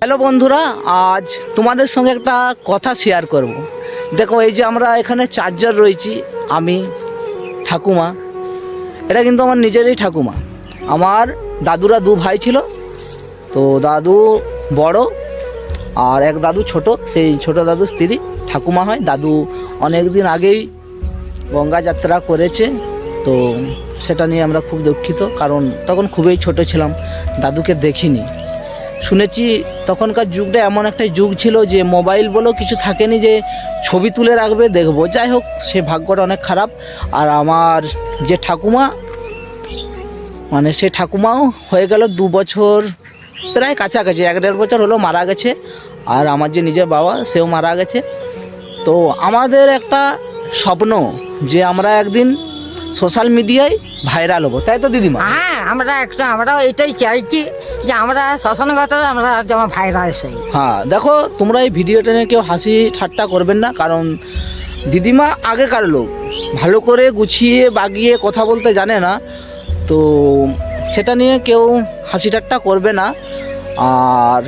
Hello বন্ধুরা, আজ তোমাদের সঙ্গে একটা কথা শেয়ার করব। দেখো, এই যে আমরা এখানে চারজন রয়েছি, আমি, ঠাকুমা। এটা কিন্তু আমার নিজেরই ঠাকুমা। আমার দাদুরা দু ভাই ছিল, তো দাদু বড় আর এক দাদু ছোট, সেই ছোট দাদু স্ত্রী ঠাকুমা হয়। দাদু অনেক দিন আগেই গঙ্গা যাত্রা করেছে, তো সেটা নিয়ে আমরা খুব দুঃখিত, কারণ তখন খুবই ছোট ছিলাম, দাদুকে দেখিনি। শুনেছি তখনকার যুগটা এমন একটা যুগ ছিল যে মোবাইল বলেও কিছু থাকেনি যে ছবি তুলে রাখবে, দেখব। যাই হোক, সে ভাগ্যটা অনেক খারাপ। আর আমার যে ঠাকুমা মানে সে ঠাকুমাও হয়ে গেল দু বছর, প্রায় কাছাকাছি, এক দেড় বছর হলো মারা গেছে। আর আমার যে নিজের বাবা, সেও মারা গেছে। তো আমাদের একটা স্বপ্ন যে আমরা একদিন সোশ্যাল মিডিয়ায় ভাইরাল হব। তাই তো দিদিমা? হ্যাঁ আমরা একটা আমরা এটাই চাইছি যে আমরা শ্মশানগত আমরা যেমন ভাইরাল হই হ্যাঁ দেখো তোমরা এই ভিডিওটা নিয়ে কেউ হাসি ঠাট্টা করবেন না কারণ দিদিমা আগেকার লোক। ভালো করে গুছিয়ে বাগিয়ে কথা বলতে জানে না তো সেটা নিয়ে কেউ হাসি ঠাট্টা করবে না। আর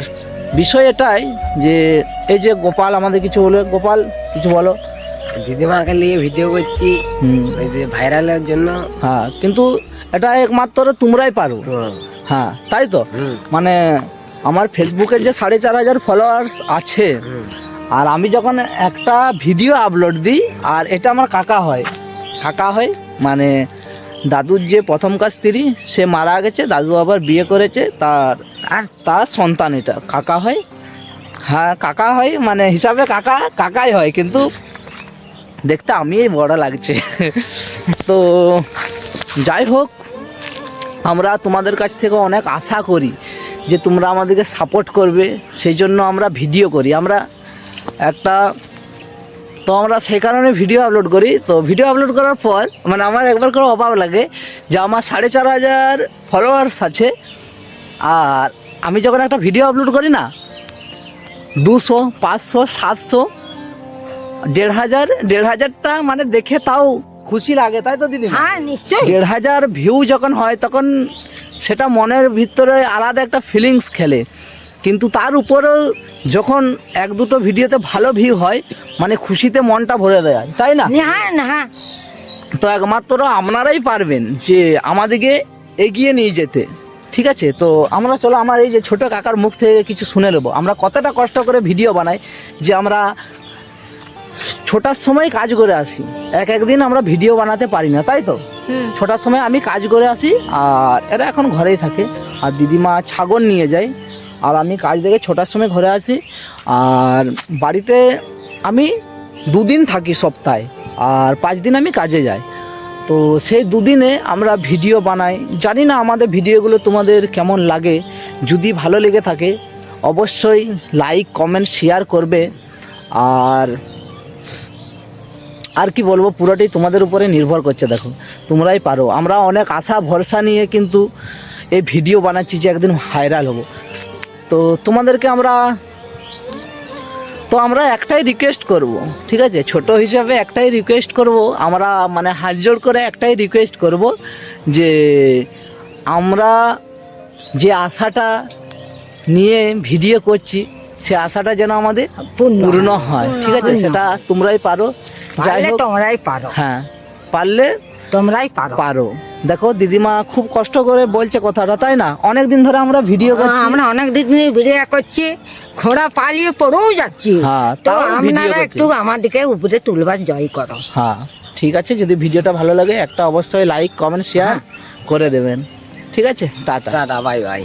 বিষয় এটাই যে এই যে গোপাল আমাদের কিছু বলে গোপাল কিছু বলো। দিদিমাকে নিয়ে ভিডিও করছি ভাইরালের জন্য। হ্যাঁ কিন্তু এটা একমাত্র তোমরাই পারো। হ্যাঁ। তাই তো? মানে আমার ফেসবুকে যে সাড়ে চার হাজার ফলোয়ার্স আছে আর আমি যখন একটা ভিডিও আপলোড দিই আর এটা আমার কাকা হয়। কাকা হয় মানে দাদুর যে প্রথমকার স্ত্রী সে মারা গেছে দাদু আবার বিয়ে করেছে তার আর তার সন্তান এটা কাকা হয়। হ্যাঁ কাকা হয় মানে হিসাবে কাকা কাকাই হয় কিন্তু দেখতে আমি বড় লাগছে। তো যাই হোক, আমরা তোমাদের কাছ থেকে অনেক আশা করি যে তোমরা আমাদেরকে সাপোর্ট করবে। সেই জন্য আমরা ভিডিও করি। আমরা একটা, তো আমরা সেই কারণে ভিডিও আপলোড করি। তো ভিডিও আপলোড করার পর মানে আমার একবার করে অভাব লাগে যে আমার সাড়ে চার হাজার ফলোয়ার্স আছে। আর আমি যখন একটা ভিডিও আপলোড করি না, দুশো, পাঁচশো, সাতশো দেড় হাজার দেড় হাজারটা মানে দেখে তাও খুশি লাগে তাই তো দিদি হ্যাঁ নিশ্চয়ই। দেড় হাজার ভিউ যখন হয় তখন সেটা মনের ভিতরে আলাদা একটা ফিলিংস খেলে। কিন্তু তার উপরেও যখন এক দুটো ভিডিওতে ভালো ভিউ হয় মানে খুশিতে মনটা ভরে দেয় তাই না? হ্যাঁ হ্যাঁ তো একমাত্র আপনারাই পারবেন যে আমাদেরকে এগিয়ে নিয়ে যেতে ঠিক আছে? তো আমরা চলো আমার এই যে ছোট কাকার মুখ থেকে কিছু শুনে নেব। আমরা কতটা কষ্ট করে ভিডিও বানাই যে আমরা ছোটার সময় কাজ করে আসি। এক একদিন আমরা ভিডিও বানাতে পারি না তাই তো? ছটার সময় আমি কাজ করে আসি আর এরা এখন ঘরেই থাকে। আর দিদিমা ছাগল নিয়ে যায় আর আমি কাজ থেকে ছটার সময় ঘরে আসি। আর বাড়িতে আমি দুদিন থাকি সপ্তাহে আর পাঁচ দিন আমি কাজে যাই। তো সেই দুদিনে আমরা ভিডিও বানাই। জানি না আমাদের ভিডিওগুলো তোমাদের কেমন লাগে। যদি ভালো লেগে থাকে অবশ্যই লাইক কমেন্ট শেয়ার করবে। আর আর কি বলব পুরোটাই তোমাদের উপরে নির্ভর করছে দেখো। তোমরাই পারো। আমরা অনেক আশা ভরসা নিয়ে কিন্তু এই ভিডিও বানাচ্ছি যে একদিন ভাইরাল হব। তো তোমাদেরকে আমরা তো আমরা একটাই রিকোয়েস্ট করব ঠিক আছে? ছোট হিসাবে একটাই রিকোয়েস্ট করব আমরা মানে হাত জোড় করে একটাই রিকোয়েস্ট করব যে আমরা যে আশাটা নিয়ে ভিডিও করছি সে আশাটা যেন আমাদের পূর্ণ হয়। ঠিক আছে? সেটা তোমরাই পারো। যাই হোক তোমরাই পারো। হ্যাঁ পারলে তোমরাই পারো। পারো। দেখো দিদিমা খুব কষ্ট করে বলছে কথাটা তাই না? অনেক দিন ধরে আমরা ভিডিও করছি। আমরা অনেক দিন ধরে ভিডিও করছি ঘোড়া পালিয়ে পড়েও যাচ্ছি। হ্যাঁ, তো আপনারা। একটু আমাদেরকে উপরে তুলবার জয় করো। হ্যাঁ ঠিক আছে যদি ভিডিওটা ভালো লাগে একটা অবশ্যই লাইক কমেন্ট শেয়ার করে দেবেন। ঠিক আছে টাটা। Tata bye bye